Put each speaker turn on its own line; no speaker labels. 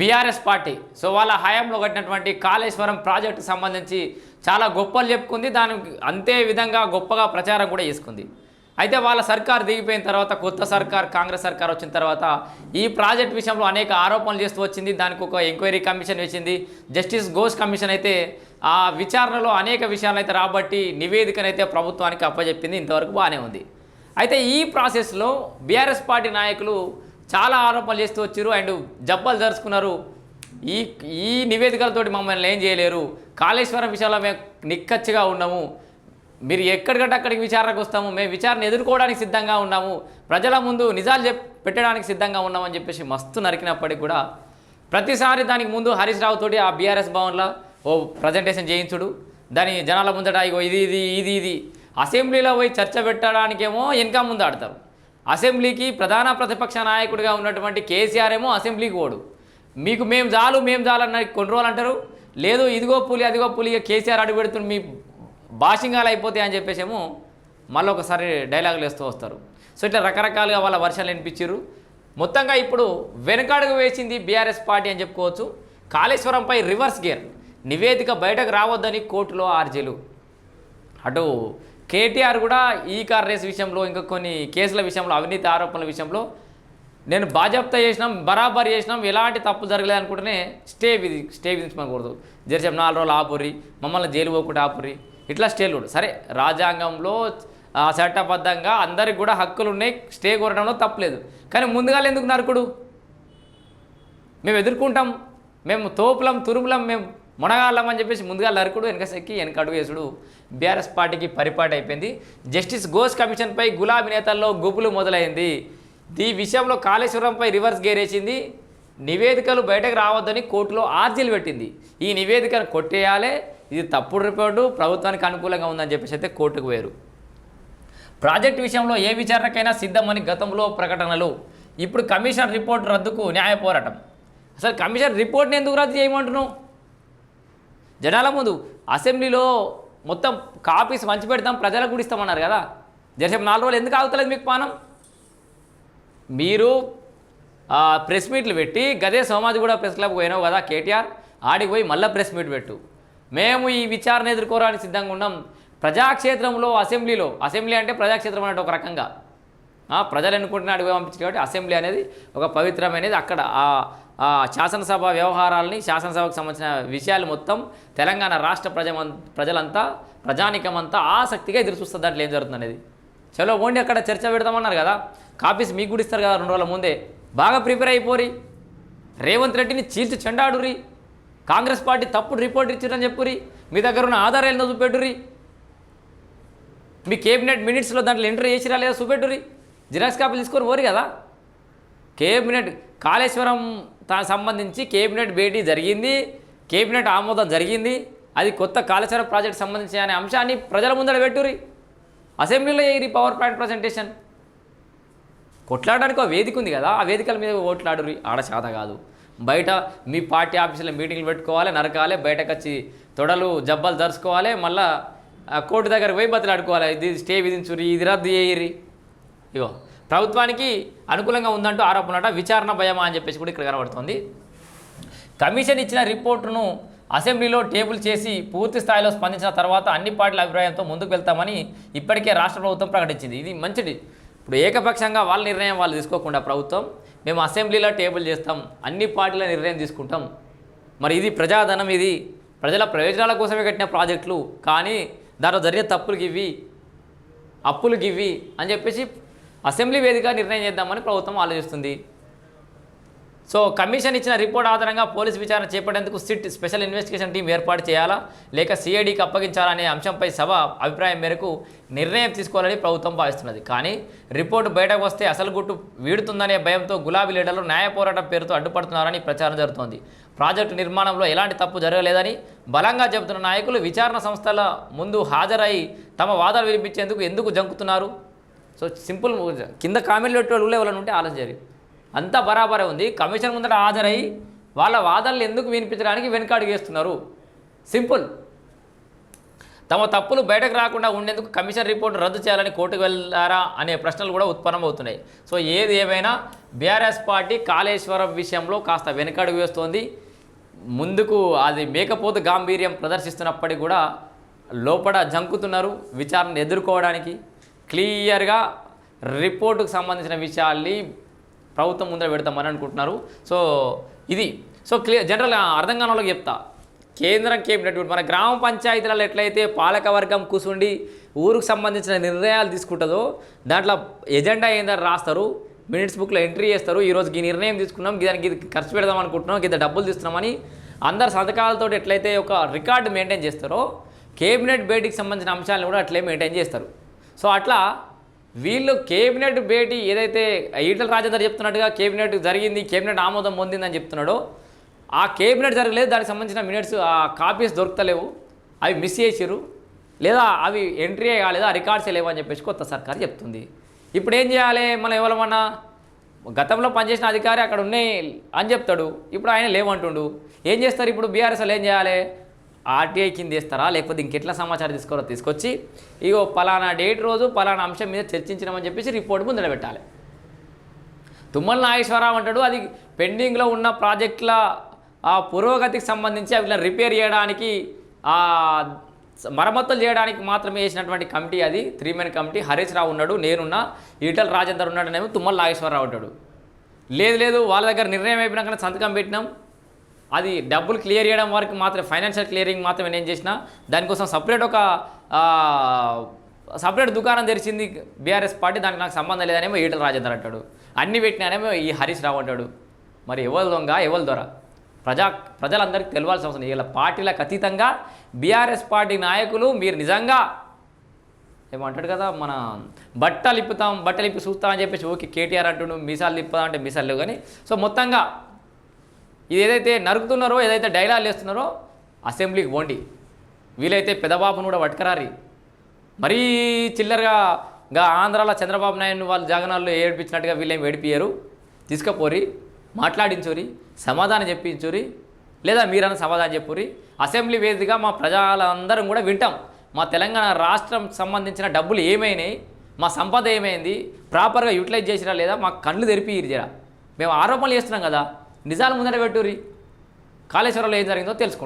BRS party. So వాళ్ళ హయాంలో కట్టినటువంటి కాళేశ్వరం ప్రాజెక్టు సంబంధించి చాలా గొప్పలు చెప్పుకుంది. దానికి అంతే విధంగా గొప్పగా ప్రచారం కూడా చేసుకుంది. అయితే వాళ్ళ సర్కార్ దిగిపోయిన తర్వాత కొత్త సర్కార్ కాంగ్రెస్ సర్కార్ వచ్చిన తర్వాత ఈ ప్రాజెక్ట్ విషయంలో అనేక ఆరోపణలు చేస్తూ వచ్చింది. దానికి ఒక ఎంక్వైరీ కమిషన్ వచ్చింది జస్టిస్ ఘోష్ కమిషన్ అయితే ఆ విచారణలో అనేక విషయాలు అయితే రాబట్టి నివేదికనైతే ప్రభుత్వానికి అప్పచెప్పింది ఇంతవరకు బాగానే ఉంది. అయితే ఈ ప్రాసెస్లో బీఆర్ఎస్ పార్టీ నాయకులు చాలా ఆరోపణలు చేస్తూ వచ్చారు అండ్ జబ్బలు జరుచుకున్నారు. ఈ ఈ నివేదికలతోటి మమ్మల్ని ఏం చేయలేరు. కాళేశ్వరం విషయంలో మేము నిక్కచ్చిగా ఉన్నాము. మీరు ఎక్కడికంటే అక్కడికి విచారణకు వస్తాము. మేము విచారణ ఎదుర్కోవడానికి సిద్ధంగా ఉన్నాము. ప్రజల ముందు నిజాలు చెప్ పెట్టడానికి సిద్ధంగా ఉన్నామని చెప్పేసి మస్తు నరికినప్పటికీ కూడా ప్రతిసారి దానికి ముందు హరీష్ రావు తోటి ఆ బీఆర్ఎస్ భవన్లో ఓ ప్రజెంటేషన్ చేయించుడు. దాని జనాల ముందట ఇగో ఇది ఇది ఇది ఇది. అసెంబ్లీలో పోయి చర్చ పెట్టడానికేమో వెనక ముందు ఆడతారు. అసెంబ్లీకి ప్రధాన ప్రతిపక్ష నాయకుడిగా ఉన్నటువంటి కేసీఆర్ ఏమో అసెంబ్లీకి ఓడు. మీకు మేము చాలు మేము చాలు అన్న కొన్ని రోజులు అంటారు. లేదు ఇదిగో పులి అదిగో పులి ఇక కేసీఆర్ అడుగు పెడుతుంది మీ భాషింగాలు అయిపోతాయి అని చెప్పేసేమో మళ్ళీ ఒకసారి డైలాగులు వేస్తూ వస్తారు. సో ఇట్లా రకరకాలుగా వాళ్ళ వర్షాలు వినిపించారు మొత్తంగా ఇప్పుడు వెనకాడుగు వేసింది బీఆర్ఎస్ పార్టీ అని చెప్పుకోవచ్చు. కాళేశ్వరంపై రివర్స్ గేర్. నివేదిక బయటకు రావద్దని కోర్టులో ఆర్జీలు. అటు కేటీఆర్ కూడా ఈ కార్ రేస్ విషయంలో ఇంకా కొన్ని కేసుల విషయంలో అవినీతి ఆరోపణల విషయంలో నేను బాజాప్తా చేసినాం బరాబర్ చేసినాం ఎలాంటి తప్పు జరగలేదు అనుకుంటేనే స్టే విధి స్టే విధించమనకూడదు జరిసేపు నాలుగు రోజులు ఆపురి మమ్మల్ని జైలు పోకుండా ఆపురి ఇట్లా స్టేలు కూడా సరే రాజ్యాంగంలో చట్టబద్ధంగా అందరికి కూడా హక్కులు ఉన్నాయి స్టే కోరడంలో తప్పలేదు కానీ ముందుగా ఎందుకు నరకుడు? మేము ఎదుర్కొంటాం మేము తోపులం తురుములం మేము మునగాళ్ళం అని చెప్పేసి ముందుగా లరుకుడు వెనక సెక్కి వెనక అడుగేసుడు బీఆర్ఎస్ పార్టీకి పరిపాటి అయిపోయింది. జస్టిస్ ఘోష్ కమిషన్పై గులాబీ నేతల్లో గుబులు మొదలైంది. ఈ విషయంలో కాళేశ్వరంపై రివర్స్ గేరేసింది నివేదికలు బయటకు రావద్దని కోర్టులో ఆర్జీలు పెట్టింది. ఈ నివేదికను కొట్టేయాలి. ఇది తప్పుడు రిపోర్టు. ప్రభుత్వానికి అనుకూలంగా ఉందని చెప్పేసి అయితే కోర్టుకు వేరు ప్రాజెక్టు విషయంలో ఏ విచారణకైనా సిద్ధమని గతంలో ప్రకటనలు. ఇప్పుడు కమిషన్ రిపోర్ట్ రద్దుకు న్యాయ పోరాటం. అసలు కమిషన్ రిపోర్ట్ని ఎందుకు రద్దు చేయమంటున్నావు? జనాల ముందు అసెంబ్లీలో మొత్తం కాపీస్ మంచి పెడతాం ప్రజలకు కూడా ఇస్తామన్నారు కదా. జరసేపు నాలుగు రోజులు ఎందుకు ఆగుతలేదు మీకు పానం? మీరు ప్రెస్ మీట్లు పెట్టి గదే సోమాజి కూడా ప్రెస్ క్లబ్ పోయినావు కదా కేటీఆర్ ఆడికి పోయి మళ్ళీ ప్రెస్ మీట్ పెట్టు. మేము ఈ విచారణ ఎదుర్కోవడానికి సిద్ధంగా ఉన్నాం. ప్రజాక్షేత్రంలో అసెంబ్లీలో అసెంబ్లీ అంటే ప్రజాక్షేత్రం అనేటి ఒక రకంగా. ప్రజలు ఎన్నుకుంటున్న అడుగు పంపించారు కాబట్టి అసెంబ్లీ అనేది ఒక పవిత్రమైనది. అక్కడ ఆ శాసనసభ వ్యవహారాలని శాసనసభకు సంబంధించిన విషయాలు మొత్తం తెలంగాణ రాష్ట్ర ప్రజ ప్రజలంతా ప్రజానికమంతా ఆసక్తిగా ఎదురు చూస్తుంది దాంట్లో ఏం జరుగుతుంది అనేది చలో ఓండి అక్కడ చర్చ పెడదామన్నారు కదా. కాపీస్ మీకు కూడా ఇస్తారు కదా రెండు రోజుల ముందే. బాగా ప్రిపేర్ అయిపోరి. రేవంత్ రెడ్డిని చీల్చి చెండాడురి కాంగ్రెస్ పార్టీ తప్పుడు రిపోర్ట్ ఇచ్చారని చెప్పురి మీ దగ్గర ఉన్న ఆధారాలు చూపెట్టురి మీ కేబినెట్ మినిట్స్లో దాంట్లో ఎంటర్ చేసిరా లేదా చూపెట్టురి జిరాక్స్ కాపీలు తీసుకొని పోరు కదా. కేబినెట్ కాళేశ్వరం తా సంబంధించి కేబినెట్ భేటీ జరిగింది. కేబినెట్ ఆమోదం జరిగింది. అది కొత్త కాళేశ్వరం ప్రాజెక్ట్ సంబంధించి అనే అంశాన్ని ప్రజల ముందర పెట్టురి అసెంబ్లీలో ఈ పవర్ పాయింట్ ప్రజెంటేషన్. కొట్లాడడానికి ఒక వేదిక ఉంది కదా ఆ వేదికల మీద ఓట్లాడురి ఆడ శాత కాదు. బయట మీ పార్టీ ఆఫీసులో మీటింగ్లు పెట్టుకోవాలి నరకాలి. బయటకు వచ్చి తొడలు జబ్బలు దరుచుకోవాలి మళ్ళీ కోర్టు దగ్గరకు పోయి బతిలాడుకోవాలి. ఇది స్టే విధించురి ఇది రద్దు చేయరి ఇగో ప్రభుత్వానికి అనుకూలంగా ఉందంటూ ఆరోపణట విచారణ భయమా అని చెప్పేసి కూడా ఇక్కడ కనబడుతుంది. కమిషన్ ఇచ్చిన రిపోర్టును అసెంబ్లీలో టేబుల్ చేసి పూర్తి స్థాయిలో స్పందించిన తర్వాత అన్ని పార్టీల అభిప్రాయంతో ముందుకు వెళ్తామని ఇప్పటికే రాష్ట్ర ప్రభుత్వం ప్రకటించింది. ఇది మంచిది. ఇప్పుడు ఏకపక్షంగా వాళ్ళ నిర్ణయం వాళ్ళు తీసుకోకుండా ప్రభుత్వం మేము అసెంబ్లీలో టేబుల్ చేస్తాం అన్ని పార్టీల నిర్ణయం తీసుకుంటాం. మరి ఇది ప్రజాధనం ఇది ప్రజల ప్రయోజనాల కోసమే కట్టిన ప్రాజెక్టులు కానీ దాంట్లో జరిగే తప్పులకి ఇవి అప్పులకి ఇవి అని చెప్పేసి అసెంబ్లీ వేదిక నిర్ణయం చేద్దామని ప్రభుత్వం ఆలోచిస్తుంది. సో కమిషన్ ఇచ్చిన రిపోర్ట్ ఆధారంగా పోలీసు విచారణ చేపట్టేందుకు సిట్ స్పెషల్ ఇన్వెస్టిగేషన్ టీం ఏర్పాటు చేయాలా? లేక సిఐడికి అప్పగించాలనే అంశంపై సభ అభిప్రాయం మేరకు నిర్ణయం తీసుకోవాలని ప్రభుత్వం భావిస్తున్నది. కానీ రిపోర్టు బయటకు వస్తే అసలు గుట్టు వీడుతుందనే భయంతో గులాబీ లీడర్లు న్యాయ పోరాటం పేరుతో అడ్డుపడుతున్నారని ప్రచారం జరుగుతోంది. ప్రాజెక్టు నిర్మాణంలో ఎలాంటి తప్పు జరగలేదని బలంగా చెబుతున్న నాయకులు విచారణ సంస్థల ముందు హాజరై తమ వాదాలు వినిపించేందుకు ఎందుకు జంకుతున్నారు? సో సింపుల్ కింద కామెంట్లు పెట్టే వాళ్ళు ఉంటే ఆలోచించారు అంతా బరాబరే ఉంది. కమిషన్ ముందట హాజరై వాళ్ళ వాదనలు ఎందుకు వినిపించడానికి వెనుకాడు వేస్తున్నారు. సింపుల్. తమ తప్పులు బయటకు రాకుండా ఉండేందుకు కమిషన్ రిపోర్ట్ రద్దు చేయాలని కోర్టుకు వెళ్ళారా అనే ప్రశ్నలు కూడా ఉత్పన్నమవుతున్నాయి. సో ఏది ఏమైనా బీఆర్ఎస్ పార్టీ కాళేశ్వరం విషయంలో కాస్త వెనకడుగు వేస్తోంది. ముందుకు అది మేకపోతు గాంభీర్యం ప్రదర్శిస్తున్నప్పటికీ కూడా లోపల జంకుతున్నారు. విచారణ ఎదుర్కోవడానికి క్లియర్గా రిపోర్టుకు సంబంధించిన విషయాల్ని ప్రభుత్వం ముందర పెడతామని అనుకుంటున్నారు. సో ఇది. సో క్లియర్ జనరల్ అర్థం కాని వాళ్ళకి చెప్తా. కేంద్రం కేబినెట్ మన గ్రామ పంచాయతీలలో ఎట్లయితే పాలకవర్గం కూసుండి ఊరుకు సంబంధించిన నిర్ణయాలు తీసుకుంటుందో దాంట్లో ఎజెండా ఏందని రాస్తారు. మినిట్స్ బుక్లో ఎంట్రీ చేస్తారు. ఈరోజు ఈ నిర్ణయం తీసుకున్నాం దానికి ఇది ఖర్చు పెడదాం అనుకుంటున్నాం ఇంత డబ్బులు తీస్తున్నామని అందరు సంతకాలతో ఎట్లయితే ఒక రికార్డు మెయింటైన్ చేస్తారో కేబినెట్ భేటీకి సంబంధించిన అంశాలను కూడా అట్లే మెయింటైన్ చేస్తారు. సో అట్లా వీళ్ళు కేబినెట్ భేటీ ఏదైతే ఈటల రాజేందర్ చెప్తున్నట్టుగా కేబినెట్ జరిగింది కేబినెట్ ఆమోదం పొందిందని చెప్తున్నాడో ఆ కేబినెట్ జరగలేదు దానికి సంబంధించిన మినిట్స్ ఆ కాపీస్ దొరకలేవు అవి మిస్ చేసిర్రు లేదా అవి ఎంట్రీ కాలేదు ఆ రికార్డ్స్ లేవు అని చెప్పేసి కొత్త సర్కారు చెప్తుంది. ఇప్పుడు ఏం చేయాలి మనం ఎవరమన్నా గతంలో పనిచేసిన అధికారి అక్కడ ఉన్నాయి అని చెప్తాడు ఇప్పుడు ఆయన లేవంటుండు. ఏం చేస్తారు ఇప్పుడు? బీఆర్ఎస్ఎల్ ఏం చేయాలి? ఆర్టీఐ కింద ఇస్తారా లేకపోతే ఇంకెట్లా సమాచారం తీసుకోవాలో తీసుకొచ్చి ఇగో పలానా డేట్ రోజు పలానా అంశం మీద చర్చించినామని చెప్పేసి రిపోర్ట్ ముందర పెట్టాలి. తుమ్మల నాగేశ్వరరావు అంటాడు అది పెండింగ్లో ఉన్న ప్రాజెక్టుల ఆ పురోగతికి సంబంధించి అవి రిపేర్ చేయడానికి ఆ మరమ్మతులు చేయడానికి మాత్రమే వేసినటువంటి కమిటీ అది three men committee. Harish Rao ఉన్నాడు నేనున్నా ఈటల రాజేందర్ ఉన్నాడనేమో తుమ్మల నాగేశ్వరరావు అంటాడు. లేదు లేదు వాళ్ళ దగ్గర నిర్ణయం అయిపోయినాక సంతకం పెట్టినాం. అది డబ్బులు క్లియర్ చేయడం వరకు మాత్రమే ఫైనాన్షియల్ క్లియరింగ్ మాత్రమే నేను చేసిన. దానికోసం సపరేట్ ఒక సపరేట్ దుకాణం తెరిచింది బీఆర్ఎస్ పార్టీ దానికి నాకు సంబంధం లేదనేమో ఈటల రాజేందర్ అంటాడు. అన్ని పెట్టినానేమో ఈ హరీష్ రావు అంటాడు. మరి ఎవరు దొంగ ఎవరి దొర? ప్రజా ప్రజలందరికీ తెలియాల్సిన అవసరం ఇలా పార్టీలకు అతీతంగా బీఆర్ఎస్ పార్టీ నాయకులు మీరు నిజంగా ఏమంటాడు కదా మన బట్టలు ఇప్పుతాం బట్టలు ఇప్పి చూస్తామని చెప్పేసి ఓకే కేటీఆర్ అంటుండు మీసాలు ఇప్పుదాం అంటే మీసాలు లేవు కానీ. సో మొత్తంగా ఇది ఏదైతే నరుకుతున్నారో ఏదైతే డైలాగ్ వేస్తున్నారో అసెంబ్లీకి పోండి. వీలైతే పెదబాబును కూడా పట్టుకరారి. మరీ చిల్లరగా ఇంకా ఆంధ్రాలో చంద్రబాబు నాయుడు వాళ్ళు జగనాల్లో ఏడిపించినట్టుగా వీళ్ళేం ఏడిపియ్యరు. తీసుకపోరి మాట్లాడించురి సమాధానం చెప్పించురి లేదా మీరన్న సమాధానం చెప్పురి. అసెంబ్లీ వేదికగా మా ప్రజలందరం కూడా వింటాం. మా తెలంగాణ రాష్ట్రం సంబంధించిన డబ్బులు ఏమైనాయి మా సంపద ఏమైంది ప్రాపర్గా యూటిలైజ్ చేసిరా లేదా మా కళ్ళు తెరిపి ఇరిచారా మేము ఆరోపణలు చేస్తున్నాం కదా. నిజాలు ముందర పెట్టురి కాళేశ్వరంలో ఏం జరిగిందో తెలుసుకుంటాం.